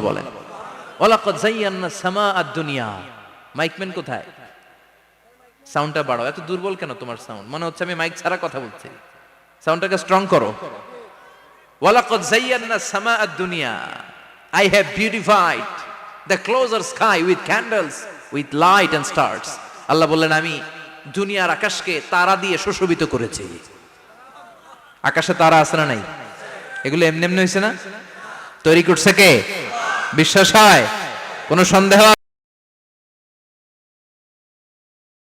বলেন। দুনিয়া। কোথায়? সাউন্ডটা এত দুর্বল কেন তোমার সাউন্ড? মনে হচ্ছে আমি মাইক ছাড়া কথা বলছি। সাউন্ডটাকে স্ট্রং করো। দুনিয়া। স্কাই ক্যান্ডেলস লাইট অ্যান্ড আল্লাহ বললেন, আমি দুনিয়ার আকাশকে তারা দিয়ে সুশোভিত করেছি। আকাশে তারা না নাই? এগুলো এমনি এমনি হয়েছে না? তৈরি করছে কে? বিশ্বাস হয়? কোনো সন্দেহ